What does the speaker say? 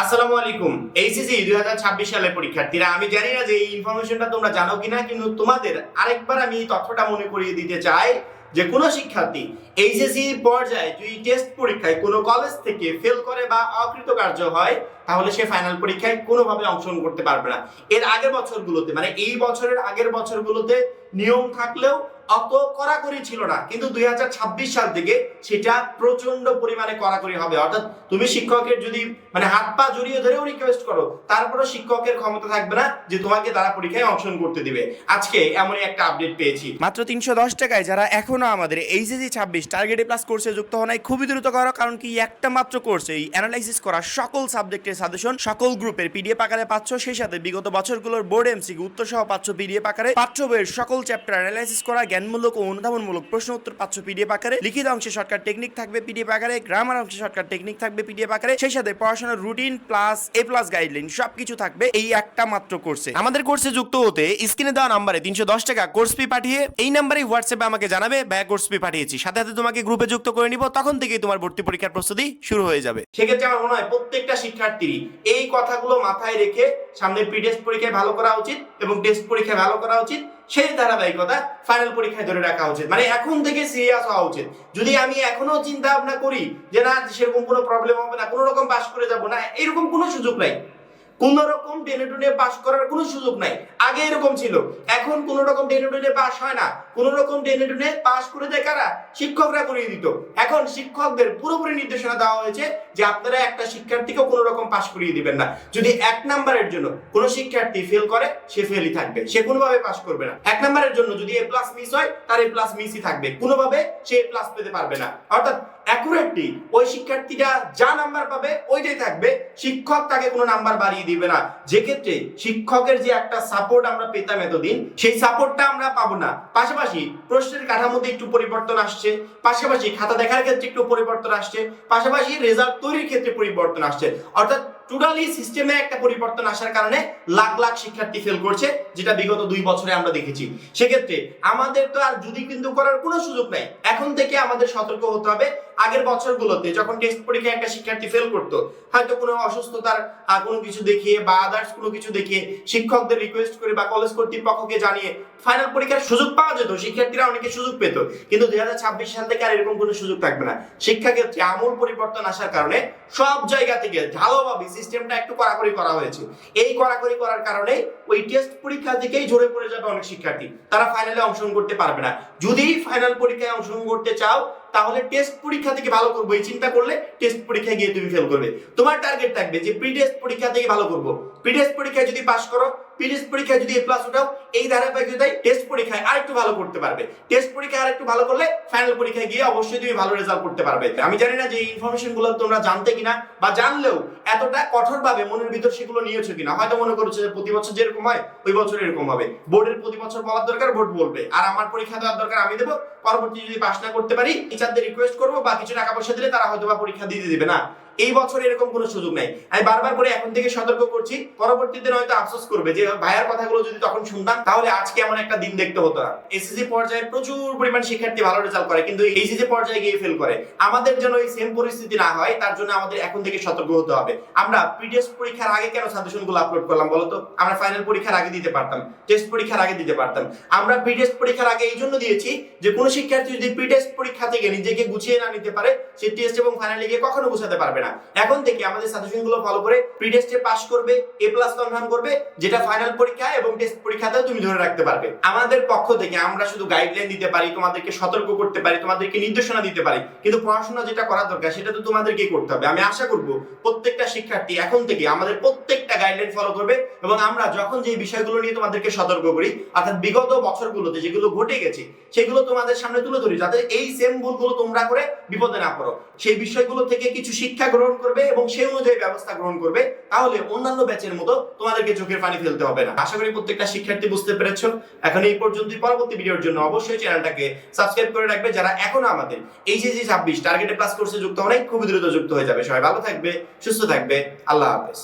আসসালামু আলাইকুম। এইচএসসি দুই হাজার ছাব্বিশ সালের পরীক্ষার্থীরা, আমি জানি না যে এই ইনফরমেশনটা তোমরা জানো কিনা, কিন্তু তোমাদের আরেকবার আমি তথ্যটা মনে করিয়ে দিতে চাই যে কোনো শিক্ষার্থী এইচএসসি পর্যায়ে যদি টেস্ট পরীক্ষায় কোনো কলেজ থেকে ফেল করে বা অকৃতকার্য হয়, তাহলে সে ফাইনাল পরীক্ষায় কোনোভাবে অংশগ্রহণ করতে পারবে না। এর আগের বছরগুলোতে মানে এই বছরের আগের বছরগুলোতে নিয়ম থাকলেও অত কড়াকড়ি ছিল না, কিন্তু দুই সাল থেকে সেটা প্রচণ্ড পরিমাণে কড়াকড়ি হবে। অর্থাৎ তুমি শিক্ষকের যদি মানে হাত পা জড়িয়ে ধরেও রিকোয়েস্ট করো তারপরে শিক্ষকের ক্ষমতা থাকবে না যে তোমাকে তারা পরীক্ষায় অংশগ্রহণ করতে দিবে। আজকে এমনই একটা আপডেট পেয়েছি। মাত্র তিনশো দশ টাকায় যারা এখনও আমাদের এইচএসি ছাব্বিশ টার্গেটে প্লাস কোর্সে যুক্ত নাই, খুবই দ্রুত করো, কারণ কি একটা মাত্র কোর্সে এই অ্যানালাইসিস করা সকল সাবজেক্টের সাজেশন সকল গ্রুপের পিডিএফ আকারে পাচ্ছ, সেই সাথে বিগত বছরগুলোর বোর্ড এমসিকি উত্তর সহ পাচ্ছ পিডিএফ আকারে, পাঠ্য বইয়ের সকল চ্যাপ্টার অ্যানালাইসিস করা জ্ঞানমূলক ও অনুধাবনমূলক প্রশ্ন উত্তর পাচ্ছ পিডিএফ আকারে। লিখিত অংশে শর্টকাট টেকনিক থাকবে পিডিএফ আকারে গ্রামার অংশে শর্টকাট টেকনিক থাকবে পিডিএফ আকারে। সেই সাথে পড়াশোনার routine plus A plus guideline সবকিছু থাকবে এই একটা মাত্র কোর্সে আমাদের কোর্সে যুক্ত হতে স্ক্রিনে দেওয়া নাম্বারে তিনশো দশ টাকা কোর্স ফি পাঠিয়ে এই নাম্বারে হোয়াটসঅ্যাপে আমাকে জানাবে ব্যয় কোর্স ফি পাঠিয়েছি। সাথে সাথে তোমাকে গ্রুপে যুক্ত করে নিব, তখন থেকেই তোমার ভর্তি পরীক্ষার প্রস্তুতি শুরু হয়ে যাবে। সেক্ষেত্রে আমার মনে হয় প্রত্যেকটা শিক্ষার্থীরই এই কথাগুলো মাথায় রেখে সামনে প্রি টেস্ট পরীক্ষায় ভালো করা উচিত এবং টেস্ট পরীক্ষায় ভালো করা উচিত। সেই ধারাবাহিকতা ফাইনাল পরীক্ষায় ধরে রাখা উচিত। মানে এখন থেকে সিরিয়াস হওয়া উচিত। যদি আমি এখনও চিন্তা ভাবনা করি যে না, সেরকম কোনো প্রবলেম হবে না, কোনো রকম পাশ করে যাব না, এরকম কোনো সুযোগ নাই। কোন রকম টেনে টুনে পাশ করার কোনো সুযোগ নাই। আগে এরকম ছিল। এখন কোন রকম টেনে টুনে পাশ হয় না। কোন রকম টেনে টুনে পাশ করে দেয় কারা? শিক্ষকরা করিয়ে দিত। এখন শিক্ষকদের পুরোপুরি নির্দেশনা দেওয়া হয়েছে যে আপনারা একটা শিক্ষার্থীকে কোনো রকম পাশ করিয়ে দিবেন না। যদি এক নাম্বারের জন্য কোনো শিক্ষার্থী ফেল করে, সে ফেলই থাকবে। সে কোনোভাবে পাশ করবে না। এক নাম্বারের জন্য যদি এ প্লাস মিস হয়, তার এ প্লাস মিসই থাকবে। কোনোভাবে সে এ প্লাস পেতে পারবে না। অর্থাৎ অ্যাকুরেটলি ওই শিক্ষার্থীরা যা নাম্বার পাবে ওইটাই থাকবে। শিক্ষক তাকে কোনো নাম্বার বাড়িয়ে দিবে না। যে ক্ষেত্রে শিক্ষকের যে একটা সাপোর্ট আমরা পেতাম এতদিন, সেই সাপোর্টটা আমরা পাবো না। পাশাপাশি প্রশ্নের কাঠামোতে একটু পরিবর্তন আসছে। পাশাপাশি খাতা দেখার ক্ষেত্রে একটু পরিবর্তন আসছে। পাশাপাশি রেজাল্ট তৈরির ক্ষেত্রে পরিবর্তন আসছে। অর্থাৎ টোটালি সিস্টেমে একটা পরিবর্তন আসার কারণে লাখ লাখ শিক্ষার্থী ফেল করছে, যেটা বিগত দুই বছরে আমরা দেখেছি। সেক্ষেত্রে আমাদের তো আর যদি কিন্তু করার কোনো সুযোগ নাই, এখন থেকে আমাদের সতর্ক হতে হবে। আগের বছরগুলোতে যখন টেস্ট পরীক্ষায় একটা শিক্ষার্থী ফেল করতো, হয়তো কোনো অসুস্থতার কোনো কিছু দেখিয়ে বা আদার্স কোনো কিছু দেখিয়ে শিক্ষকদের রিকোয়েস্ট করে বা কলেজ কর্তৃপক্ষকে জানিয়ে ফাইনাল পরীক্ষার সুযোগ পাওয়া যেত, শিক্ষার্থীরা অনেকে সুযোগ পেত। কিন্তু দুই হাজার ছাব্বিশ সাল থেকে আর এরকম কোনো সুযোগ থাকবে না। শিক্ষাক্ষেত্রে আমূল পরিবর্তন আসার কারণে সব জায়গা থেকে ভালোভাবে সিস্টেমটা একটু কড়াকড়ি করা হয়েছে। এই কড়াকড়ি করার কারণে ওই টেস্ট পরীক্ষার দিকেই ঝরে পড়ে যাবে অনেক শিক্ষার্থী। তারা ফাইনালে অংশগ্রহণ করতে পারবে না। যদি ফাইনাল পরীক্ষায় অংশগ্রহণ করতে চাও, তাহলে টেস্ট পরীক্ষা থেকে ভালো করব। এই চিন্তা করলে টেস্ট পরীক্ষায় গিয়ে তুমি ফেল করবে। তোমার টার্গেট থাকবে যে প্রি টেস্ট পরীক্ষা থেকে ভালো করব। প্রি টেস্ট পরীক্ষায় যদি পাশ করো টেস্ট পরীক্ষায় যদি এ প্লাস উঠাও এই ধারাবাহিকতায় টেস্ট পরীক্ষায় ভালো করতে পারবে। টেস্ট পরীক্ষায় ভালো করলে ফাইনাল পরীক্ষায় গিয়ে অবশ্যই তুমি ভালো রেজাল্ট করতে পারবে। আমি জানি না যে এই ইনফরমেশনগুলো তোমরা জানতে কিনা, বা জানলেও এতটা মনের ভিতর সেগুলো নিয়েছো কিনা। হয়তো মনে করছ যে প্রতি বছর যেরকম হয়, ওই বছর এরকম হবে। বোর্ডের প্রতি বছর বলার দরকার বোর্ড বলবে। আর আমার পরীক্ষা দেওয়ার দরকার, আমি দেবো। পরবর্তী যদি পাস না করতে পারি টিচারদের রিকোয়েস্ট করব, বা কিছু টাকা পয়সা দিলে তারা হয়তো বা পরীক্ষা দিতে দিবে না। এই বছর এরকম কোনো সুযোগ নাই। আমি বারবার করে এখন থেকে সতর্ক করছি, পরবর্তীতে হয়তো আফসোস করবে যে ভাইয়ার কথাগুলো যদি তখন শুনতাম, তাহলে আজকে এমন একটা দিন দেখতে হতো না। এসএসসি পর্যায়ে প্রচুর পরিমাণ শিক্ষার্থী ভালো রেজাল্ট করে, কিন্তু এইচএসসি পর্যায়ে গিয়ে ফেল করে। আমাদের যেন এই সেম পরিস্থিতি না হয়, তার জন্য আমাদের এখন থেকে সতর্ক হতে হবে। আমরা প্রিটেস্ট পরীক্ষার আগে কেন সাজেশনগুলো আপলোড করলাম বলতো আমরা ফাইনাল পরীক্ষার আগে দিতে পারতাম টেস্ট পরীক্ষার আগে দিতে পারতাম। আমরা প্রিটেস্ট পরীক্ষার আগে এই জন্য দিয়েছি যে কোনো শিক্ষার্থী যদি প্রিটেস্ট পরীক্ষা থেকে নিজেকে গুছিয়ে না নিতে পারে, সে টেস্ট এবং ফাইনালে গিয়ে কখনো গুছাতে পারবে না। এখন থেকে আমাদের সাজেশনগুলো ফলো করে প্রি টেস্টে পাস করবে এ প্লাস কনফার্ম করবে, যেটা ফাইনাল পরীক্ষা এবং টেস্ট পরীক্ষাতেও তুমি ধরে রাখতে পারবে। আমাদের পক্ষ থেকে আমরা শুধু গাইডলাইন দিতে পারি, তোমাদেরকে সতর্ক করতে পারি, তোমাদেরকে নির্দেশনা দিতে পারি। কিন্তু পড়াশোনা যেটা করা দরকার, সেটা তো তোমাদেরকেই করতে হবে। আমি আশা করব প্রত্যেকটা শিক্ষার্থী এখন থেকে আমাদের প্রত্যেকটা গাইডলাইন ফলো করবে এবং আমরা যখন যে বিষয়গুলো নিয়ে তোমাদেরকে সতর্ক করি, অর্থাৎ বিগত বছরগুলোতে যেগুলো ঘটে গেছে, সেগুলো তোমাদের সামনে তুলে ধরি, যাতে এই সেম ভুলগুলো তোমরা করে বিপদে না পড়ো। সেই বিষয়গুলো থেকে কিছু শিক্ষা গ্রহণ করবে এবং সেই অনুযায়ী ব্যবস্থা গ্রহণ করবে, তাহলে অন্যান্য ব্যাচের মতো তোমাদেরকে চোখের পানি ফেলতে হবে না। আশা করি প্রত্যেকটা শিক্ষার্থী বুঝতে পেরেছ। এখন এই পর্যন্তই। পরবর্তী ভিডিওর জন্য অবশ্যই চ্যানেলটাকে সাবস্ক্রাইব করে রাখবে যারা এখনও আমাদের এই যে ছাব্বিশ টার্গেটে প্লাস কোর্সে যুক্ত অনেক খুবই দ্রুত যুক্ত হয়ে যাবে। সবাই ভালো থাকবে, সুস্থ থাকবে। আল্লাহ হাফেজ।